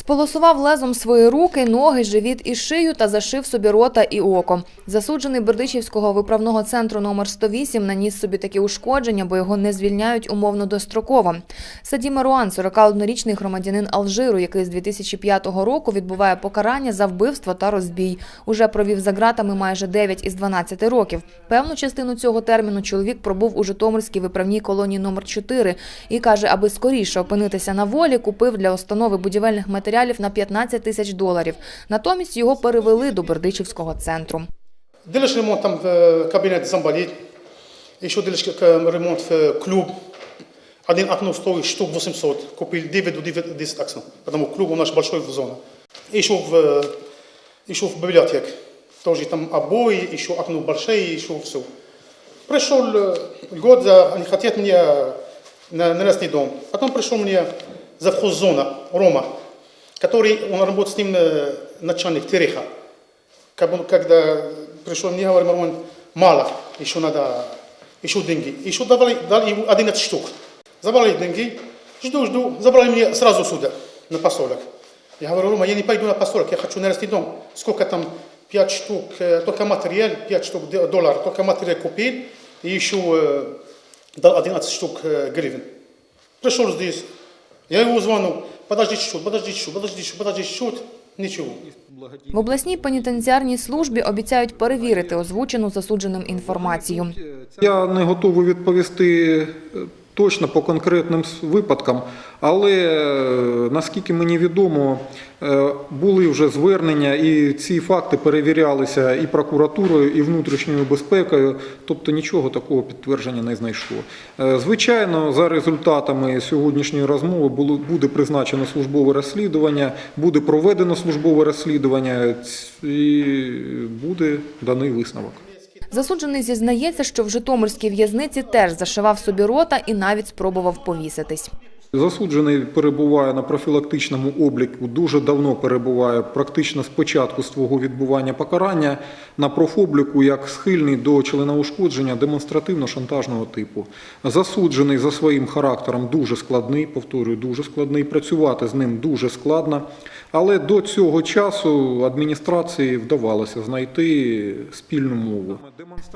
Сполосував лезом свої руки, ноги, живіт і шию та зашив собі рота і око. Засуджений Бердичівського виправного центру номер 108 наніс собі такі ушкодження, бо його не звільняють умовно достроково. Саді Маруан, 41-річний громадянин Алжиру, який з 2005 року відбуває покарання за вбивство та розбій. Уже провів за ґратами майже 9 із 12 років. Певну частину цього терміну чоловік пробув у Житомирській виправній колонії номер 4 і каже, аби скоріше опинитися на волі, купив для установи будівельних матеріалів на 15 тисяч доларів. Натомість його перевели до Бердичівського центру. Делаешь ремонт там в э, кабинет замболит, еще делаешь к- ремонт в клуб. Один окно стоит штук 800, купил 9 до 9 10 окон, потому клуб у нас большой в зоне. Еще в, э, еще в библиотек, тоже там обои, еще окно большие, еще все. Пришел э, год, за- они хотят мне на ненастный дом. Потом пришел мне завхоз зона Рома, который, он работает с ним э, начальник Тереха. Как он- когда пришел мне, говорит, Марwan, мало, еще надо, еще деньги. Еще давали, дали ему 11 штук. Забрали деньги, жду, жду, забрали мне сразу сюда, на поселок. Я говорю, Рома, я не пойду на поселок, я хочу нарастить дом. Сколько там, 5 штук, э, только материал, 5 штук д- долларов, только материал купил, и еще э, дал 11 штук э, гривен. Пришел здесь, я его звоню, подожди чуть-чуть, подожди чуть-чуть, подожди чуть-чуть, подожди чуть-чуть, ничего. В обласній пенітенціарній службі обіцяють перевірити озвучену засудженим інформацію. Я не готовий відповісти е, точно по конкретним випадкам, але е, наскільки мені відомо, е, були вже звернення, і ці факти перевірялися і прокуратурою, і внутрішньою безпекою, тобто нічого такого підтвердження не знайшло. Е, Звичайно, за результатами сьогоднішньої розмови буде призначено службове розслідування, буде проведено службове розслідування і буде даний висновок. Засуджений зізнається, що в Житомирській в'язниці теж зашивав собі рота і навіть спробував повіситись. Засуджений перебуває на профілактичному обліку, дуже давно перебуває, практично з початку свого відбування покарання на профобліку як схильний до членоушкодження демонстративно-шантажного типу. Засуджений за своїм характером дуже складний, повторюю, дуже складний. Працювати з ним дуже складно. Але до цього часу адміністрації вдавалося знайти спільну мову.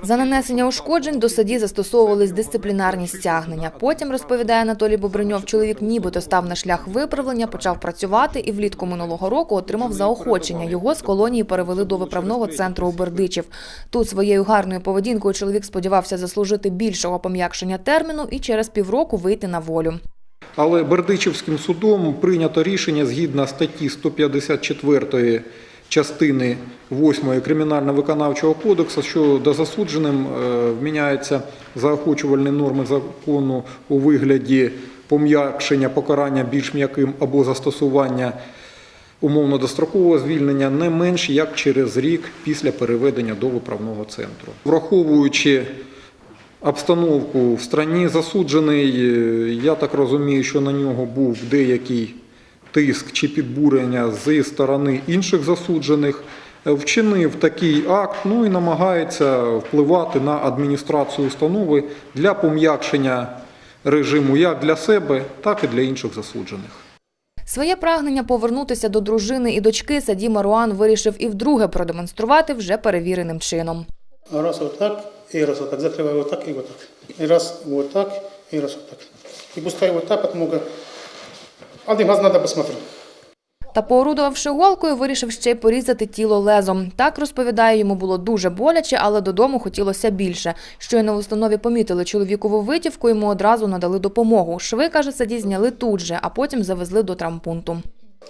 За нанесення ушкоджень до судді застосовувались дисциплінарні стягнення. Потім, розповідає Анатолій Бобриньов, чоловік нібито став на шлях виправлення, почав працювати і влітку минулого року отримав заохочення. Його з колонії перевели до виправного центру у Бердичів. Тут своєю гарною поведінкою чоловік сподівався заслужити більшого пом'якшення терміну і через півроку вийти на волю. Але Бердичівським судом прийнято рішення згідно статті 154 частини 8 Кримінально-виконавчого кодексу, що до засудженим е, вміняються заохочувальні норми закону у вигляді пом'якшення покарання більш м'яким або застосування умовно дострокового звільнення не менш як через рік після переведення до виправного центру. Враховуючи обстановку в страні засуджений, е, я так розумію, що на нього був деякий тиск чи підбурення зі сторони інших засуджених, е, вчинив такий акт, ну і намагається впливати на адміністрацію установи для пом'якшення режиму як для себе, так і для інших засуджених. Своє прагнення повернутися до дружини і дочки Саді Маруан вирішив і вдруге продемонструвати вже перевіреним чином. Раз вот так, и раз вот так. Закрываю вот так и вот так. И раз вот так, и раз вот так. И пускай вот так, потому что один раз надо посмотреть. Та поорудувавши голкою, вирішив ще й порізати тіло лезом. Так розповідає, йому було дуже боляче, але додому хотілося більше. Щойно в установі помітили чоловікову витівку, йому одразу надали допомогу. Шви, каже, саді зняли тут же, а потім завезли до травмпункту.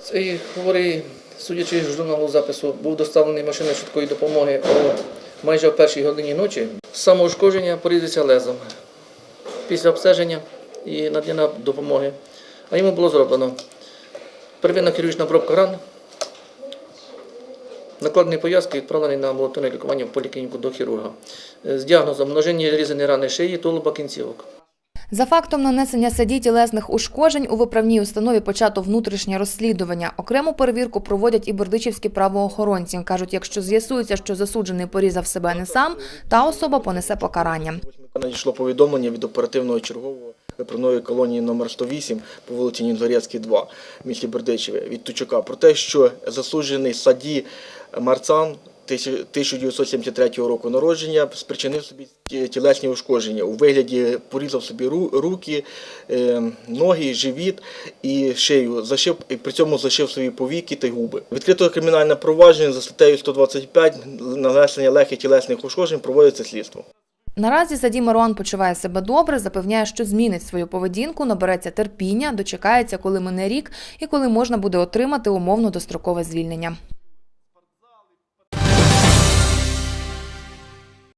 Цей хворий, судячи з журналу запису, був доставлений машиною швидкої допомоги о майже о першій годині ночі. Самоушкодження порізався лезом. Після обстеження і надання допомоги. А йому було зроблено первинна хірургічна обробка ран, накладені пов'язки відправлений на амбулаторне лікування в поліклініку до хірурга з діагнозом множинні різані рани шиї, тулуба, кінцівок. За фактом нанесення саді тілесних ушкоджень у виправній установі почато внутрішнє розслідування. Окрему перевірку проводять і бердичівські правоохоронці. Кажуть, якщо з'ясується, що засуджений порізав себе не сам, та особа понесе покарання. Надійшло повідомлення від оперативного чергового виправної колонії номер 108 по вулиці Нінгорецькій, 2 в місті Бердичеві від Тучука про те, що засуджений саді Марцан 1973 року народження спричинив собі тілесні ушкодження у вигляді порізав собі руки, е, ноги, живіт і шию. Зашив і при цьому зашив свої повіки та губи. Відкрито кримінальне провадження за статтею 125 нанесення легких тілесних ушкоджень проводиться слідство. Наразі Саді Маруан почуває себе добре, запевняє, що змінить свою поведінку, набереться терпіння, дочекається, коли мине рік і коли можна буде отримати умовно дострокове звільнення.